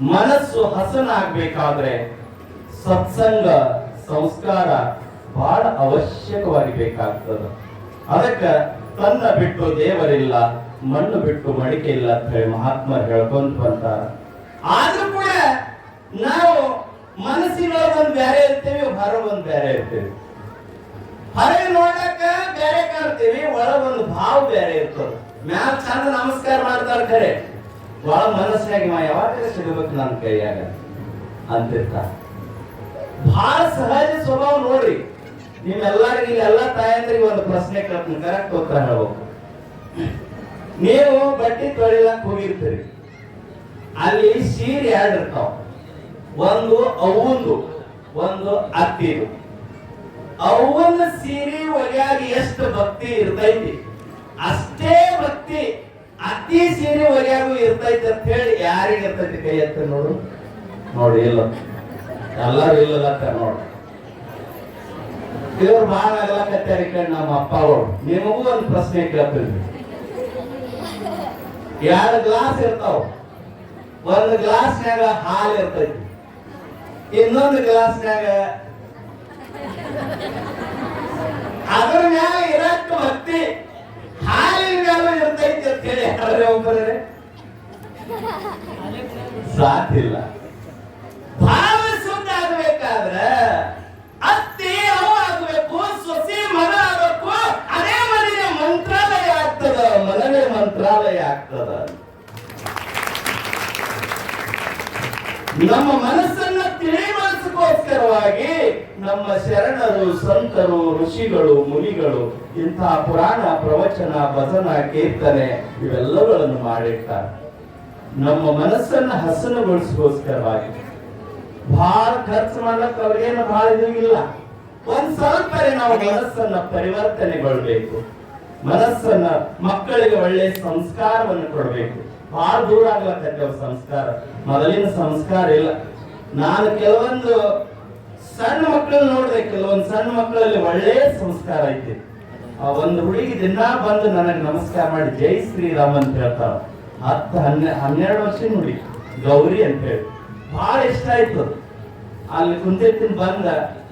ಮನಸ್ಸು ಹಸನಾಗಬೇಕಾದ್ರೆ ಸತ್ಸಂಗ, ಸಂಸ್ಕಾರ ಬಹಳ ಅವಶ್ಯಕವಾಗಿ ಬೇಕಾಗ್ತದ ಅದಕ್ಕ ತನ್ನ ಬಿಟ್ಟು ದೇವರಿಲ್ಲ, ಮಣ್ಣು ಬಿಟ್ಟು ಮಡಿಕೆ ಇಲ್ಲ ಅಂತ ಹೇಳಿ ಮಹಾತ್ಮರು ಹೇಳ್ಕೊಂತ ಬಂತಾರ ಆದ್ರೂ ಕೂಡ ನಾವು ಮನಸ್ಸಿನೊಳಗೆ ಒಂದ್ ಬೇರೆ ಇರ್ತೀವಿ ಹೊರ ಒಂದ್ ಬೇರೆ ಇರ್ತೀವಿ. ಹೊರಗೆ ನೋಡಕ್ಕ ಬೇರೆ ಕಾಣ್ತೀವಿ ಒಳಗೊಂದು ಭಾವ ಬೇರೆ ಇರ್ತದ. ಮ್ಯಾಲ ಚಂದ ನಮಸ್ಕಾರ ಮಾಡ್ತಾರ ಖರೆ. ಒಳ ಮನಸ್ಸಿನಾಗಿ ಮಾ, ಯಾವಾಗ ಸಿಗಬೇಕು ನನ್ನ ಕೈಯಾಗ? ಅಂತಿರ್ತ ಬಹಳ ಸಹಜ ಸ್ವಭಾವ ನೋಡ್ರಿ ನಿಮ್ಮೆಲ್ಲರಿಗೆ ಎಲ್ಲ ತಾಯಂದ್ರಿಗೆ ಒಂದು ಪ್ರಶ್ನೆ ಕೇಳ್ತೀನಿ. ಕರೆಕ್ಟ್ ಉತ್ತರ ಹೇಳ್ಬೇಕು. ನೀವು ಬಟ್ಟೆ ತೊಳಿಲಕ್ ಹೋಗಿರ್ತೀರಿ. ಅಲ್ಲಿ ಸೀರೆ ಎರಡು ಇರ್ತಾವ. ಒಂದು ಅವಂದು, ಒಂದು ಅತ್ತಿದು. ಅವನ ಸೀರೆ ಒಳಗಾಗಿ ಎಷ್ಟು ಭಕ್ತಿ ಇರ್ತೈತಿ? ಅಷ್ಟೇ ಭಕ್ತಿ ಅತಿ ಸೀರೆ ಒರಿಯಾಗು ಇರ್ತೈತೆ ಅಂತ ಹೇಳಿ ಯಾರಿಗೆ ಇರ್ತೈತಿ ಕೈ ಎತ್ತ ನೋಡು. ನೋಡಿ, ಇಲ್ಲ. ಎಲ್ಲರೂ ಇಲ್ಲದ ನೋಡು. ಇವ್ರು ಬಹಳ ಅಗಲಕತ್ಯಾರ ಕಣ್ ನಮ್ಮ ಅಪ್ಪ ಅವರು. ನಿಮಗೂ ಒಂದು ಪ್ರಶ್ನೆ ಕೇಳ್ತೀನಿ. ಎರಡು ಗ್ಲಾಸ್ ಇರ್ತಾವ. ಒಂದು ಗ್ಲಾಸ್ನ್ಯಾಗ ಹಾಲು ಇರ್ತೈತಿ. ಇನ್ನೊಂದು ಗ್ಲಾಸ್ನ್ಯಾಗ ಅದ್ರ ಮ್ಯಾಲ ಇರಕ್ಕೆ ಭಕ್ತಿ. ಹಾಲಿನ ಮೇಲೆ ಇರ್ತೈತಿ ಅಂತ ಹೇಳಿ ಯಾರೇ ಒಬ್ಬರೇ ಸಾಧ್ಯಿಲ್ಲ ಭಾವ ಶುದ್ಧ ಆಗ್ಬೇಕಾದ್ರ ಅತ್ತಿ ಅವ ಆಗ್ಬೇಕು, ಸೊಸಿ ಮನ ಆಗಬೇಕು, ಅದೇ ಮನೆಯ ಮಂತ್ರಾಲಯ ಆಗ್ತದ, ಮನವೇ ಮಂತ್ರಾಲಯ ಆಗ್ತದ ನಮ್ಮ ಮನಸ್ಸನ್ನ ತಿಳಿಮನಸ್ಸಿಗೋಸ್ಕರವಾಗಿ ನಮ್ಮ ಶರಣರು, ಸಂತರು, ಋಷಿಗಳು, ಮುನಿಗಳು ಇಂತಹ ಪುರಾಣ, ಪ್ರವಚನ, ಭಜನ, ಕೀರ್ತನೆ ಇವೆಲ್ಲಗಳನ್ನು ಮಾಡಿರ್ತಾರೆ. ನಮ್ಮ ಮನಸ್ಸನ್ನ ಹಸನುಗೊಳಿಸೋಸ್ಕರವಾಗಿ. ಭಾಳ ಖರ್ಚು ಮಾಡ್ಲಕ್ಕ ಅವ್ರಿಗೇನು ಭಾಳ ಇದು ಇಲ್ಲ. ಒಂದ್ ಸ್ವಲ್ಪ ನಾವು ಮನಸ್ಸನ್ನ ಪರಿವರ್ತನೆಗೊಳ್ಬೇಕು. ಮನಸ್ಸನ್ನ ಮಕ್ಕಳಿಗೆ ಒಳ್ಳೆ ಸಂಸ್ಕಾರವನ್ನು ಕೊಡಬೇಕು. ಬಹಳ ದೂರ ಆಗ್ಲತ್ತ ಸಂಸ್ಕಾರ. ಮೊದಲಿನ ಸಂಸ್ಕಾರ ಇಲ್ಲ. ನಾನು ಕೆಲವೊಂದು ಸಣ್ಣ ಮಕ್ಕಳನ್ನ ನೋಡಿದೆ ಕೆಲವೊಂದು ಸಣ್ಣ ಮಕ್ಕಳಲ್ಲಿ ಒಳ್ಳೆ ಸಂಸ್ಕಾರ ಐತಿ. ಆ ಒಂದು ಹುಡುಗಿ ದಿನ ಬಂದು ನನಗೆ ನಮಸ್ಕಾರ ಮಾಡಿ, ಜೈ ಶ್ರೀರಾಮ್ ಅಂತ ಹೇಳ್ತಾರ ಹತ್ತು ಹನ್ನೆ, ಹನ್ನೆರಡು ವರ್ಷದ ಹುಡುಗಿ, ಗೌರಿ ಅಂತ ಹೇಳಿ. ಬಹಳ ಇಷ್ಟ ಆಯ್ತು. ಅಲ್ಲಿ ಕುಂದಿರ್ತಿನ ಬಂದ,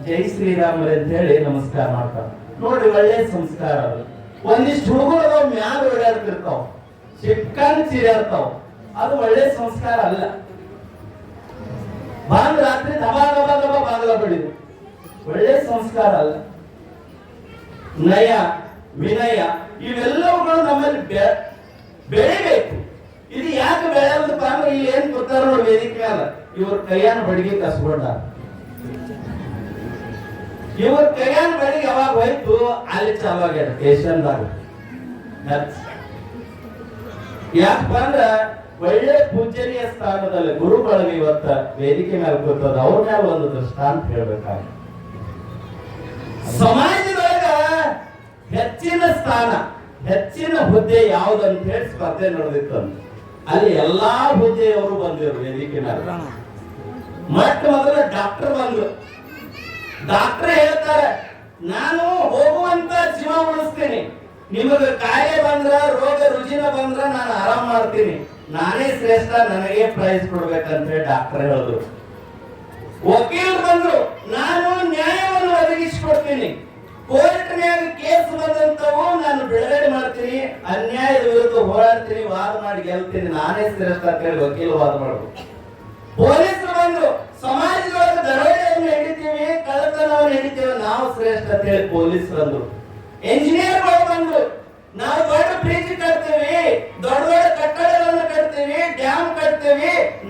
ಜೈ ಶ್ರೀರಾಮರೇ ಅಂತ ಹೇಳಿ ನಮಸ್ಕಾರ ಮಾಡ್ತಾರ ನೋಡ್ರಿ, ಒಳ್ಳೆ ಸಂಸ್ಕಾರ ಅದು. ಒಂದಿಷ್ಟು ಹುಡುಗರು ಮ್ಯಾಲ ಓಡಾಡ್ತಿರ್ತಾವ. ಚಿಕ್ಕನ್ ಚೀರಾಡ್ತಾವ ಅದು ಒಳ್ಳೆ ಸಂಸ್ಕಾರ ಅಲ್ಲ. ಬಂದ್ ರಾತ್ರಿ ದಬಾ ದಬಾ ದಬಾ ಬಾಗಲ ಬಡಿದು ಒಳ್ಳೆ ಸಂಸ್ಕಾರ ಅಲ್ಲ. ನಯ, ವಿನಯ, ಇವೆಲ್ಲವುಗಳು ನಮ್ಮಲ್ಲಿ ಬೆಳಿಬೇಕು. ಇದು ಯಾಕೆ ಬೆಳೆಯೋದಪ್ಪ ಅಂದ್ರೆ ಇಲ್ಲಿ ಏನ್ ಗೊತ್ತಾರ ನೋಡಿ ವೇದಿಕೆ ಅಲ್ಲ ಇವ್ರ ಕೈಯಾನ ಬಡಿಗೆ ಕಸ್ಕೊಂಡ. ಇವ್ರ ಕೈಯಾನ ಬಡಿಗೆ ಯಾವಾಗ ಹೋಯ್ತು? ಅಲ್ಲಿ ಚಾಲು ಆಗ್ಯದ ಸ್ಟೇಷನ್ದಾಗ ಯಾಕಪ್ಪ ಅಂದ್ರ ಒಳ್ಳೆ ಪೂಜನೀಯ ಸ್ಥಾನದಲ್ಲಿ ಗುರುಗಳು ಇವತ್ತ ವೇದಿಕೆ ಮೇಲೆ ಕೂತದ ಅವ್ರ ಮೇಲೆ ಒಂದು ದೃಷ್ಟಾಂತ ಹೇಳ್ಬೇಕಾಗ ಸಮಾಜದೊಳಗ ಹೆಚ್ಚಿನ ಸ್ಥಾನ, ಹೆಚ್ಚಿನ ಹುದ್ದೆ ಯಾವ್ದಂತ ಹೇಳಿ ಸ್ಪರ್ಧೆ ನಡೆದಿತ್ತಂತ ಅಲ್ಲಿ ಎಲ್ಲಾ ಹುದ್ದೆಯವರು ಬಂದಿರು ವೇದಿಕೆ ಮೇಲೆ ಮೊಟ್ಟ ಮೊದಲ ಡಾಕ್ಟರ್ ಬಂದ್ರು. ಡಾಕ್ಟರ್ ಹೇಳ್ತಾರೆ, ನಾನು ಹೋಗುವಂತ ಜೀವ ಉಳಿಸ್ತೀನಿ. ನಿಮಗೆ ಕಾಯಿಲೆ ಬಂದ್ರ, ರೋಗ, ರುಜಿನ ಬಂದ್ರ ನಾನು ಆರಾಮ್ ಮಾಡ್ತೀನಿ. ನಾನೇ ಶ್ರೇಷ್ಠ, ನನಗೆ ಪ್ರೈಸ್ ಕೊಡ್ಬೇಕಂತ ಹೇಳಿ ಡಾಕ್ಟರ್ ಹೇಳಿದ್ರು ವಕೀಲ್ ಬಂದ್ರು, ನಾನು ನ್ಯಾಯವನ್ನು ಒದಗಿಸಿಕೊಡ್ತೀನಿ. ಕೋರ್ಟ್ನ್ಯಾಗ ಕೇಸ್ ಬಂದಂತವು ನಾನು ಬಿಡುಗಡೆ ಮಾಡ್ತೀನಿ, ಅನ್ಯಾಯದ ವಿರುದ್ಧ ಹೋರಾಡ್ತೀನಿ, ವಾದ ಮಾಡಿ ಗೆಲ್ತೀನಿ, ನಾನೇ ಶ್ರೇಷ್ಠ ಅಂತ ಹೇಳಿ ವಕೀಲ ವಾದ ಮಾಡ್ಬೇಕು ಪೊಲೀಸರು ಬಂದ್ರು, ಸಮಾಜದೊಳಗೆ ದರೋಡೆಯನ್ನು ಹಿಡಿತೀವಿ, ಕಳ್ಳತನವನ್ನು ಹಿಡಿತೀವಿ, ನಾವು ಶ್ರೇಷ್ಠ ಅಂತ ಹೇಳಿ ಪೊಲೀಸ್ ಬಂದ್ರು. ಇಂಜಿನಿಯರ್ಗಳು ಬಂದ್ರು, ನಾವು ದೊಡ್ಡ ಬ್ರಿಡ್ಜ್ ಕಟ್ತೀವಿ ದೊಡ್ಡ ದೊಡ್ಡ ಕಟ್ಟಡಗಳನ್ನು ಕಟ್ತೀವಿ ಡ್ಯಾಮ್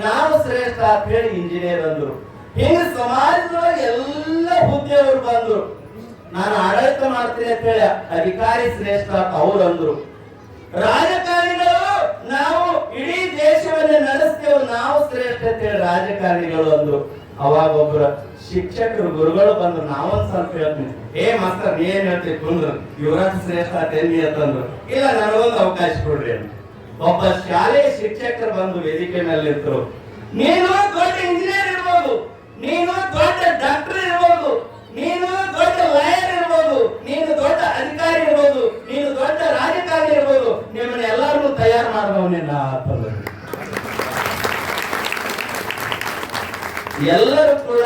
ನಾವು ಶ್ರೇಷ್ಠ ಅಂತ ಹೇಳಿ ಇಂಜಿನಿಯರ್ ಅಂದ್ರು ಹಿಂಗ ಸಮಾಜದೊಳಗೆ ಎಲ್ಲ ಹುದ್ದೆಯವರು ಬಂದ್ರು. ನಾನು ಆಡಳಿತ ಮಾಡ್ತೀನಿ ಅಂತ ಹೇಳಿ ಅಧಿಕಾರಿ ಶ್ರೇಷ್ಠ ಅವ್ರು ಅಂದ್ರು. ರಾಜಕಾರಣಿಗಳು, ನಾವು ಇಡೀ ದೇಶವನ್ನೇ ನಡೆಸ್ತೇವೆ, ನಾವು ಶ್ರೇಷ್ಠ ಅಂತ ಹೇಳಿ ರಾಜಕಾರಣಿಗಳು ಅಂದ್ರು. ಅವಾಗ ಒಬ್ರು ಶಿಕ್ಷಕರು, ಗುರುಗಳು ಬಂದ್ರು. ನಾವೊಂದ್ ಸ್ವಲ್ಪ ಹೇಳ್ತೀನಿ. ಏ ಮಾಸ್ತರ್ ಏನ್ ಹೇಳ್ತೀವಿ ಕುಂದ್ರು? ಯುವರಾಜ್ ಶ್ರೇಷ್ಠ ಅಂತ ಅಂತಂದ್ರು ಇಲ್ಲ, ನನಗೊಂದು ಅವಕಾಶ ಕೊಡ್ರಿ ಅಂತ. ಒಬ್ಬ ಶಾಲೆ ಶಿಕ್ಷಕರು ಬಂದು ವೇದಿಕೆ ಮೇಲೆ ನಿಂತರು. ನೀನು ದೊಡ್ಡ ಇಂಜಿನಿಯರ್ ಇರ್ಬೋದು. ನೀನು ದೊಡ್ಡ ಡಾಕ್ಟರ್ ಇರ್ಬೋದು. ನೀನು ದೊಡ್ಡ ಲಾಯರ್ ಇರ್ಬೋದು. ನೀನು ದೊಡ್ಡ ಅಧಿಕಾರಿ ಇರ್ಬೋದು. ನೀನು ದೊಡ್ಡ ರಾಜಕಾರಣಿ ಇರ್ಬೋದು. ನಿಮ್ಮನ್ನ ಎಲ್ಲರನ್ನು ತಯಾರು ಮಾಡಿದವ ನಿನ್ನ ಅಂತಂದ್ರು ಎಲ್ಲರೂ ಕೂಡ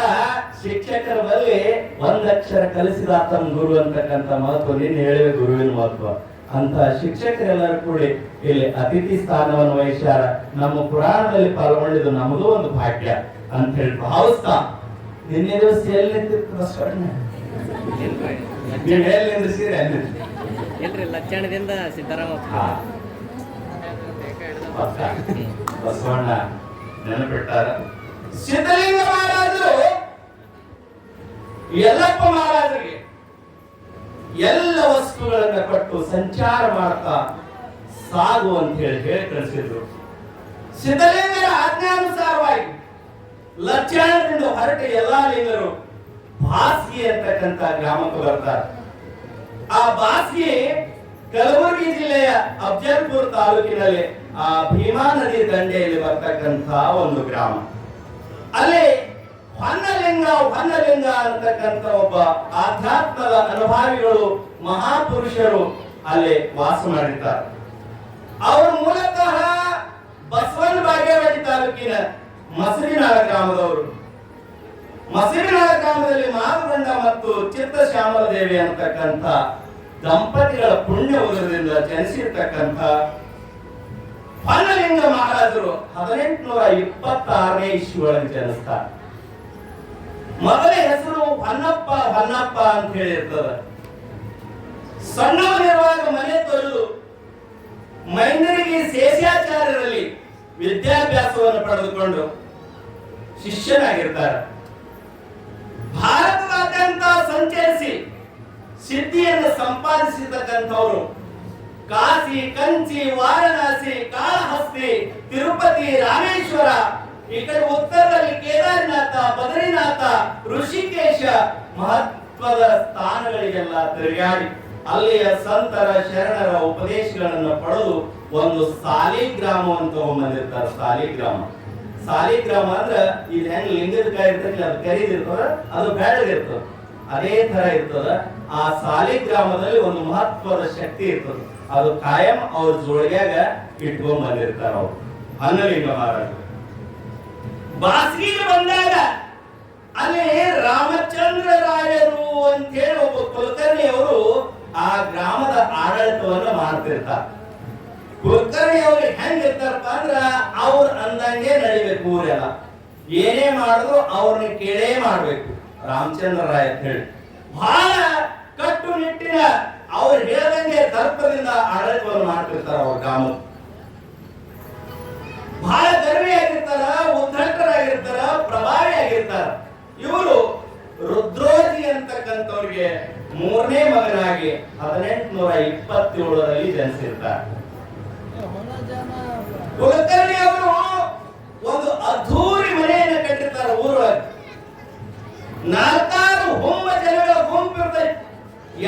ಶಿಕ್ಷಕರ ಬಳಿ ಒಂದಕ್ಷರ ಕಲಿಸಿದ ಆತನ ಗುರು ಅಂತಕ್ಕಂಥ ಮಹತ್ವ ನೀನು ಹೇಳಿವೆ ಗುರುವಿನ ಮಹತ್ವ. ಅಂತ ಶಿಕ್ಷಕರೆಲ್ಲರೂ ಕೂಡಿ ಇಲ್ಲಿ ಅತಿಥಿ ಸ್ಥಾನವನ್ನು ವಹಿಸ್ಯಾರ ನಮ್ಮ ಪುರಾಣದಲ್ಲಿ ಪಾಲ್ಗೊಂಡಿದ್ದು ನಮಗೂ ಒಂದು ಭಾಗ್ಯ ಅಂತ ಹೇಳಿ ಭಾವಿಸ್ತಾ ನಿನ್ನೆ ದಿವಸ ಎಲ್ಲಿ? ನೀವು ಅಲ್ಲಿ ಇಲ್ರಿ ಲಕ್ಷಣದಿಂದ ಸಿದ್ದರಾಮ ಹಾ. ಪಕ್ಕ. ಬಸವಣ್ಣ ನೆನಪಿಟ್ಟಾರ ಸಿದ್ಧಲಿಂಗ ಮಹಾರಾಜರು ಯಲ್ಲಪ್ಪ ಮಹಾರಾಜರಿಗೆ ಎಲ್ಲ ವಸ್ತುಗಳನ್ನ ಕೊಟ್ಟು ಸಂಚಾರ ಮಾಡ್ತಾ ಸಾಗು ಅಂತ ಹೇಳಿ ಹೇಳಿ ಕಳಿಸಿದ್ರು. ಸಿದ್ಧಲಿಂಗರ ಆಜ್ಞಾನುಸಾರವಾಗಿ ಲಕ್ಷಣದಿಂದ ಹೊರಟ ಎಲ್ಲಾ ಲಿಂಗರು ಬಾಸ್ಗಿ ಅಂತಕ್ಕಂತ ಗ್ರಾಮಕ್ಕೆ ಬರ್ತಾರೆ. ಆ ಬಾಸ್ಗಿ ಕಲಬುರಗಿ ಜಿಲ್ಲೆಯ ಅಫಜಲ್ಪುರ ತಾಲೂಕಿನಲ್ಲಿ ಆ ಭೀಮಾ ನದಿ ದಂಡೆಯಲ್ಲಿ ಬರ್ತಕ್ಕಂತ ಒಂದು ಗ್ರಾಮ. ಅಲ್ಲಿ ಹೊನ್ನಲಿಂಗ ಹೊನ್ನಲಿಂಗ ಅಂತಕ್ಕಂಥ ಒಬ್ಬ ಆಧ್ಯಾತ್ಮದ ಅನುಭಾವಿಗಳು ಮಹಾಪುರುಷರು ಅಲ್ಲಿ ವಾಸ ಮಾಡಿದ್ದಾರೆ. ಅವರು ಮೂಲತಃ ಬಸವನ ಬಾಗೇವಾಡಿ ತಾಲೂಕಿನ ಮಸರಿನಾಳ ಗ್ರಾಮದವರು. ಮಸರಿನಾಳ ಗ್ರಾಮದಲ್ಲಿ ಮಾರುಗಂಡ ಮತ್ತು ಚಿತ್ತ ಶ್ಯಾಮಲ ದೇವಿ ಅಂತಕ್ಕಂಥ ದಂಪತಿಗಳ ಪುಣ್ಯ ಉದರದಿಂದ ಜನಿಸಿರ್ತಕ್ಕಂಥ ಹೊನ್ನಲಿಂಗ ಮಹಾರಾಜರು ಹದಿನೆಂಟುನೂರ ಇಪ್ಪತ್ತಾರನೇ ಇಸ್ವಿ ಜನಿಸ್ತಾರೆ. ಮೊದಲ ಹೆಸರು ಹನ್ನಪ್ಪ ಹನ್ನಪ್ಪ ಅಂತ ಹೇಳಿರ್ತದ ಸಣ್ಣವನಿರುವಾಗ ಮನೆ ತೊರೆದು ಮೈನರಿಗೆ ಶೇಷಾಚಾರ್ಯರಲ್ಲಿ ವಿದ್ಯಾಭ್ಯಾಸವನ್ನು ಪಡೆದುಕೊಂಡು ಶಿಷ್ಯನಾಗಿರ್ತಾರೆ. ಭಾರತದಾದ್ಯಂತ ಸಂಚರಿಸಿ ಸಿದ್ಧಿಯನ್ನು ಸಂಪಾದಿಸಿರ್ತಕ್ಕಂಥವರು ಕಾಶಿ, ಕಂಚಿ, ವಾರಣಾಸಿ, ಕಾಳಹಸ್ತಿ, ತಿರುಪತಿ, ರಾಮೇಶ್ವರ ಈ ಉತ್ತರದಲ್ಲಿ ಕೇದಾರನಾಥ, ಬದ್ರಿನಾಥ, ಋಷಿಕೇಶ ಮಹತ್ವದ ಸ್ಥಾನಗಳಿಗೆಲ್ಲ ತಿರುಗಾಡಿ ಅಲ್ಲಿಯ ಸಂತರ ಶರಣರ ಉಪದೇಶಗಳನ್ನು ಪಡೆದು ಒಂದು ಸಾಲಿಗ್ರಾಮವನ್ನು ತಗೊಂಡ್ಬಂದಿರ್ತಾರೆ. ಸಾಲಿಗ್ರಾಮ. ಸಾಲಿಗ್ರಾಮ ಅಂದ್ರೆ ಇಲ್ಲಿ ಹೆಂಗ್ ಲಿಂಗದ ಕಾಯಿ ಇರ್ತೈತಿ ಅದು ಕರಿದಿರ್ತದ, ಅದು ಬೆಳ್ಳಗಿರ್ತದ ಅದೇ ತರ ಇರ್ತದ. ಆ ಸಾಲಿಗ್ರಾಮದಲ್ಲಿ ಒಂದು ಮಹತ್ವದ ಶಕ್ತಿ ಇರ್ತದ. ಅದು ಕಾಯಂ ಅವ್ರ ಜೋಳಿಗ್ಯಾಗ ಇಟ್ಕೊಂಡ್ ಬಂದಿರ್ತಾರ ಅವ್ರು ಅನ್ನಲಿಂಗ ಮಹಾರಾಜರು. ಬಾಸ್ಗಿಗೆ ಬಂದಾಗ ಅಲ್ಲಿ ರಾಮಚಂದ್ರ ರಾಯರು ಅಂತ ಹೇಳಿ ಒಬ್ಬ ಕುಲಕರ್ಣಿ ಅವರು ಆ ಗ್ರಾಮದ ಆಡಳಿತವನ್ನ ಮಾಡ್ತಿರ್ತಾರೆ. ಕುಲಕರ್ಣಿ ಹೆಂಗಿರ್ತಾರಪ್ಪ ಅಂದ್ರ, ಅವ್ರ ಅಂದಂಗೆ ನಡಿಬೇಕು ಊರೆಲ್ಲ. ಏನೇ ಮಾಡಿದ್ರು ಅವ್ರನ್ನ ಕೇಳೇ ಮಾಡ್ಬೇಕು. ರಾಮಚಂದ್ರ ರಾಯ್ ಅಂತ ಹೇಳಿ. ಬಹಳ ಕಟ್ಟುನಿಟ್ಟಿನ ಅವ್ರು ಹೇಳ್ದಂಗೆ ತರ್ಪದಿಂದ ಆಡಳಿತವನ್ನು ಮಾಡ್ತಿರ್ತಾರೆ ಅವ್ರ ಗ್ರಾಮ ಬಹಳ ಗರ್ವಿ ಆಗಿರ್ತಾರ ಉದ್ದಟರಾಗಿರ್ತಾರ ಪ್ರಭಾವಿ ಆಗಿರ್ತಾರ. ಇವರು ರುದ್ರೋಜಿ ಅಂತಕ್ಕಂಥವ್ರಿಗೆ ಮೂರನೇ ಮಗನಾಗಿ ಹದಿನೆಂಟುನೂರ ಇಪ್ಪತ್ತೇಳರಲ್ಲಿ ಜನಿಸಿರ್ತಾರೆ. ಅವರು ಒಂದು ಅದ್ಧೂರಿ ಮನೆಯನ್ನು ಕಟ್ಟಿರ್ತಾರೆ ಊರೊಳಗೆ. ನಾಲ್ಕಾರು ಹೊಂಬ ಜನಗಳ ಗುಂಪು ಇರ್ತೈತಿ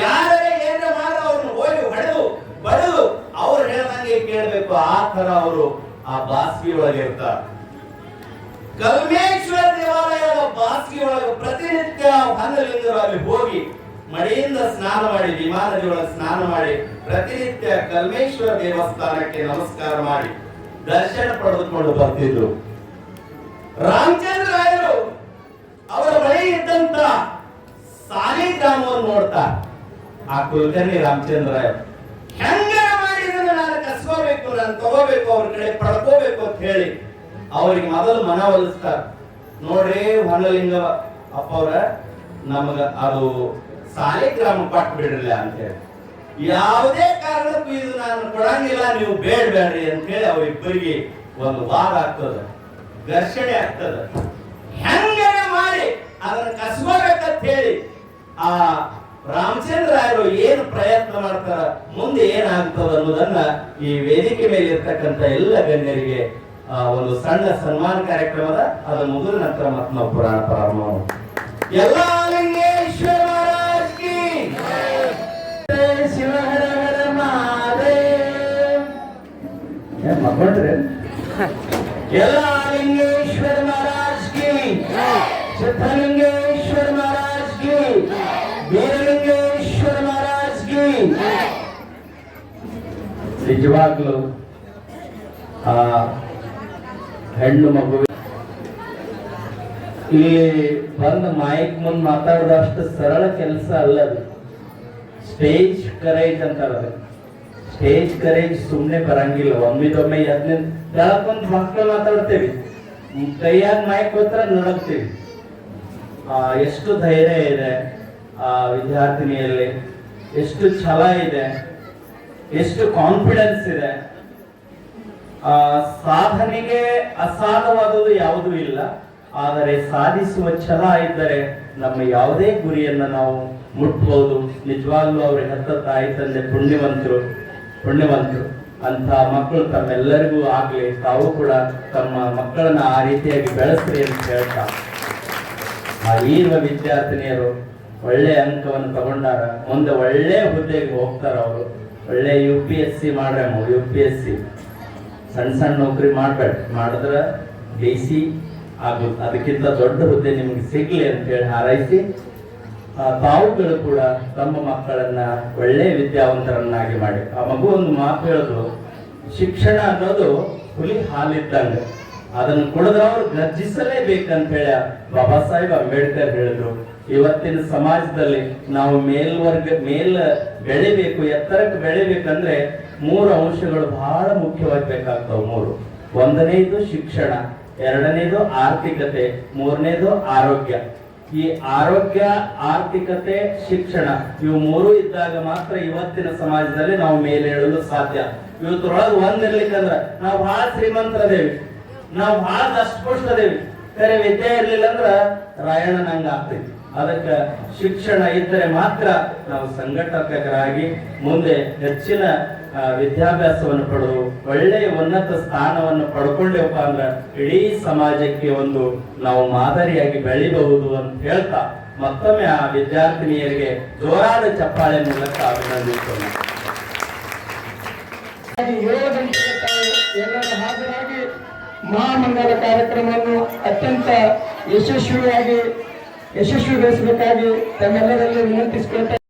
ಯಾರೇ ಏನಾರ ಮಾಡ, ಅವ್ರನ್ನ ಹೋಗಿ ಹೊಡೆದು, ಬಡದು, ಅವ್ರು ಹೇಳ್ದಂಗೆ ಕೇಳಬೇಕು, ಆ ತರ ಅವರು ಆ ಬಾಸ್ಗಿ ಒಳಗೆ ಇರ್ತ ಕಲ್ಮೇಶ್ವರ ದೇವಾಲಯದ ಬಾಸ್ಗಿ ಒಳಗೆ ಪ್ರತಿನಿತ್ಯ ಹನ್ನಲಿಂಗರು ಅಲ್ಲಿ ಹೋಗಿ ಮಳೆಯಿಂದ ಸ್ನಾನ ಮಾಡಿ ವಿಮಾನದಿ ಸ್ನಾನ ಮಾಡಿ, ಪ್ರತಿನಿತ್ಯ ಕಲ್ಮೇಶ್ವರ ದೇವಸ್ಥಾನಕ್ಕೆ ನಮಸ್ಕಾರ ಮಾಡಿ ದರ್ಶನ ಪಡೆದುಕೊಂಡು ಬರ್ತಿದ್ರು. ರಾಮಚಂದ್ರ ರಾಯರು ಅವರ ಬಳಿ ಇದ್ದಂತ ಸಾಲಿಗ್ರಾಮವನ್ನು ನೋಡ್ತಾ, ಆ ಕುಲಕರ್ಣಿ ರಾಮಚಂದ್ರ ರಾಯರು ಹೆಂಗ ಮಾಡಿ ಇದನ್ನ ನಾನು ಕಸ್ಕೋಬೇಕು ನಾನು ತಗೋಬೇಕು, ಅವ್ರ ಕಡೆ ಪಡ್ಕೋಬೇಕು ಅಂತ ಹೇಳಿ ಅವ್ರಿಗೆ ಮೊದಲು ಮನ ಒಲಿಸ್ತಾರ. ನೋಡ್ರಿ ಹೊನ್ನಲಿಂಗ ಅಪ್ಪ ಅವ್ರ ನಮಗ ಅದು ಸಾಲಿಗ್ರಾಮ ಕೊಟ್ಟು ಬಿಡ್ರಲ್ಲ ಅಂತ ಹೇಳಿ. ಯಾವುದೇ ಕಾರಣಕ್ಕೂ ಇದು ನಾನು ಕೊಡಂಗಿಲ್ಲ, ನೀವು ಬೇಡಬೇಡ್ರಿ ಅಂತ ಹೇಳಿ ಅವರಿಬ್ಬರಿಗೆ ಒಂದು ವಾದ ಆಗ್ತದ, ಘರ್ಷಣೆ ಆಗ್ತದ. ಹೆಂಗನ ಮಾಡಿ ಅದನ್ನ ಕಸ್ಕೋಬೇಕಂತ ಹೇಳಿ ಆ ರಾಮಚಂದ್ರ ರಾಯರು ಏನು ಪ್ರಯತ್ನ ಮಾಡ್ತಾರ ಮುಂದೆ ಏನಾಗ್ತದ ಅನ್ನೋದನ್ನ ಈ ವೇದಿಕೆ ಮೇಲೆ ಇರ್ತಕ್ಕಂಥ ಎಲ್ಲ ಗಣ್ಯರಿಗೆ ಆ, ಒಂದು ಸಣ್ಣ ಸನ್ಮಾನ ಕಾರ್ಯಕ್ರಮದ ಅದು ಮುಗಿದ ನಂತರ ಮತ್ತೆ ನಾವು ಪುರಾಣ ಪ್ರಾರಂಭ. ಎಲ್ಲ ಲಿಂಗೇಶ್ವರ ಎಲ್ಲ ಲಿಂಗೇಶ್ವರ ಮಹಾರಾಜ್ ಕಿ ಸಿದ್ಧಲಿಂಗೇಶ್ವರ ಮಹಾರಾಜ್ ಕಿ. ಕಿ ನಿಜವಾಗ್ಲು, ಆ ಹೆಣ್ಣು ಮಗು ಇಲ್ಲಿ ಬಂದು ಮೈಕ್ ಮುಂದೆ ಮಾತಾಡೋದು ಅಷ್ಟು ಸರಳ ಕೆಲಸ ಅಲ್ಲ ಅದು. ಸ್ಟೇಜ್ ಕರೇಜ್ ಅಂತಾರ ಸ್ಟೇಜ್ ಕರೇಜ್ ಸುಮ್ಮನೆ ಬರಂಗಿಲ್ಲ. ಒಮ್ಮಿದೊಮ್ಮೆ ಎದ್ನ ಬೆಳಕೊಂದು ಮಕ್ಕಳು ಮಾತಾಡ್ತೇವಿ? ಕೈಯಾಗ ಮೈಕ್ ಹತ್ರ ನಡಕ್ತೀವಿ. ಎಷ್ಟು ಧೈರ್ಯ ಇದೆ ಆ ವಿದ್ಯಾರ್ಥಿನಿಯಲ್ಲಿ. ಎಷ್ಟು ಛಲ ಇದೆ, ಎಷ್ಟು ಕಾನ್ಫಿಡೆನ್ಸ್ ಇದೆ. ಸಾಧನೆಗೆ ಅಸಾಧವಾದದ್ದು ಯಾವುದೂ ಇಲ್ಲ. ಆದರೆ ಸಾಧಿಸುವ ಛಲ ಇದ್ದರೆ ನಮ್ಮ ಯಾವುದೇ ಗುರಿಯನ್ನ ನಾವು ಮುಟ್ಬೋದು. ನಿಜವಾಗ್ಲೂ ಅವ್ರ ಹೆತ್ತ ತಾಯಿ ತಂದೆ ಪುಣ್ಯವಂತರು ಪುಣ್ಯವಂತರು. ಅಂತ ಮಕ್ಕಳು ತಮ್ಮೆಲ್ಲರಿಗೂ ಆಗ್ಲಿ, ತಾವು ಕೂಡ ತಮ್ಮ ಮಕ್ಕಳನ್ನ ಆ ರೀತಿಯಾಗಿ ಬೆಳೆಸ್ರಿ ಅಂತ ಹೇಳ್ತಾ. ಆ ಈರ್ವ ವಿದ್ಯಾರ್ಥಿನಿಯರು ಒಳ್ಳೆ ಅಂಕವನ್ನು ತಗೊಂಡಾರ ಮುಂದೆ ಒಳ್ಳೆ ಹುದ್ದೆಗೆ ಹೋಗ್ತಾರ ಅವರು. ಒಳ್ಳೆ ಯು ಪಿ ಎಸ್ ಸಿ ಮಾಡ್ರೆ ಯು ಪಿ ಎಸ್ ಸಿ ಸಣ್ಣ ಸಣ್ಣ ನೌಕರಿ ಮಾಡ್ಬೇಡ. ಮಾಡಿದ್ರ ಡಿ ಸಿ ಆಗು ಅದಕ್ಕಿಂತ ದೊಡ್ಡ ಹುದ್ದೆ ನಿಮ್ಗೆ ಸಿಗ್ಲಿ ಅಂತ ಹೇಳಿ ಹಾರೈಸಿ ತಾವುಗಳು ಕೂಡ ತಮ್ಮ ಮಕ್ಕಳನ್ನ ಒಳ್ಳೆ ವಿದ್ಯಾವಂತರನ್ನಾಗಿ ಮಾಡಿ. ಆ ಮಗು ಒಂದು ಮಾತು ಹೇಳಿದ್ರು ಶಿಕ್ಷಣ ಅನ್ನೋದು ಹುಲಿ ಹಾಲಿದ್ದಂಗ. ಅದನ್ನು ಕುಡಿದ್ರೆ ಅವ್ರು ಗರ್ಜಿಸಲೇಬೇಕಂತ ಹೇಳಿ ಬಾಬಾ ಸಾಹೇಬ್ ಅಂಬೇಡ್ಕರ್ ಹೇಳಿದ್ರು. ಇವತ್ತಿನ ಸಮಾಜದಲ್ಲಿ ನಾವು ಮೇಲ್ವರ್ಗ, ಮೇಲ್ ಬೆಳಿಬೇಕು, ಎತ್ತರಕ್ಕೆ ಬೆಳಿಬೇಕಂದ್ರೆ ಮೂರು ಅಂಶಗಳು ಬಹಳ ಮುಖ್ಯವಾಗಿ ಬೇಕಾಗ್ತಾವ ಮೂರು. ಒಂದನೇದು ಶಿಕ್ಷಣ, ಎರಡನೇದು ಆರ್ಥಿಕತೆ, ಮೂರನೇದು ಆರೋಗ್ಯ. ಈ ಆರೋಗ್ಯ, ಆರ್ಥಿಕತೆ, ಶಿಕ್ಷಣ ಇವು ಮೂರು ಇದ್ದಾಗ ಮಾತ್ರ ಇವತ್ತಿನ ಸಮಾಜದಲ್ಲಿ ನಾವು ಮೇಲೇಳಲು ಸಾಧ್ಯ. ಇವತ್ತರೊಳಗೆ ಒಂದಿರ್ಲಿಕ್ಕಂದ್ರ ನಾವು ಬಹಳ ಶ್ರೀಮಂತರದೇವಿ ನಾವು ಬಹಳ ದಷ್ಟಪುಷ್ಟದೇವಿ ಬೇರೆ ವಿದ್ಯೆ ಇರಲಿಲ್ಲ ಅಂದ್ರ ರಾಯಣ ನಂಗೆ ಆಗ್ತೈತಿ. ಅದಕ್ಕೆ ಶಿಕ್ಷಣ ಇದ್ದರೆ ಮಾತ್ರ ನಾವು ಸಂಘಟಕರಾಗಿ ಮುಂದೆ ಹೆಚ್ಚಿನ ವಿದ್ಯಾಭ್ಯಾಸವನ್ನು ಪಡೆದು ಒಳ್ಳೆಯ ಉನ್ನತ ಸ್ಥಾನವನ್ನು ಪಡ್ಕೊಂಡೇವಪ್ಪ ಅಂದ್ರೆ ಇಡೀ ಸಮಾಜಕ್ಕೆ ಒಂದು ನಾವು ಮಾದರಿಯಾಗಿ ಬೆಳಿಬಹುದು ಅಂತ ಹೇಳ್ತಾ ಮತ್ತೊಮ್ಮೆ ಆ ವಿದ್ಯಾರ್ಥಿನಿಯರಿಗೆ ಜೋರಾದ ಚಪ್ಪಾಳೆ ಮೂಲಕ ಅಭಿನಂದಿಸೋಣ ಹಾಜರಾಗಿ ಮಹಾಮಂಗಲ ಕಾರ್ಯಕ್ರಮವನ್ನು ಅತ್ಯಂತ ಯಶಸ್ವಿಯಾಗಿ ಯಶಸ್ವಿಗೊಳಿಸಬೇಕಾಗಿ ತಮ್ಮೆಲ್ಲರಲ್ಲಿ ವಿನಂತಿಸಿಕೊಳ್ತಾ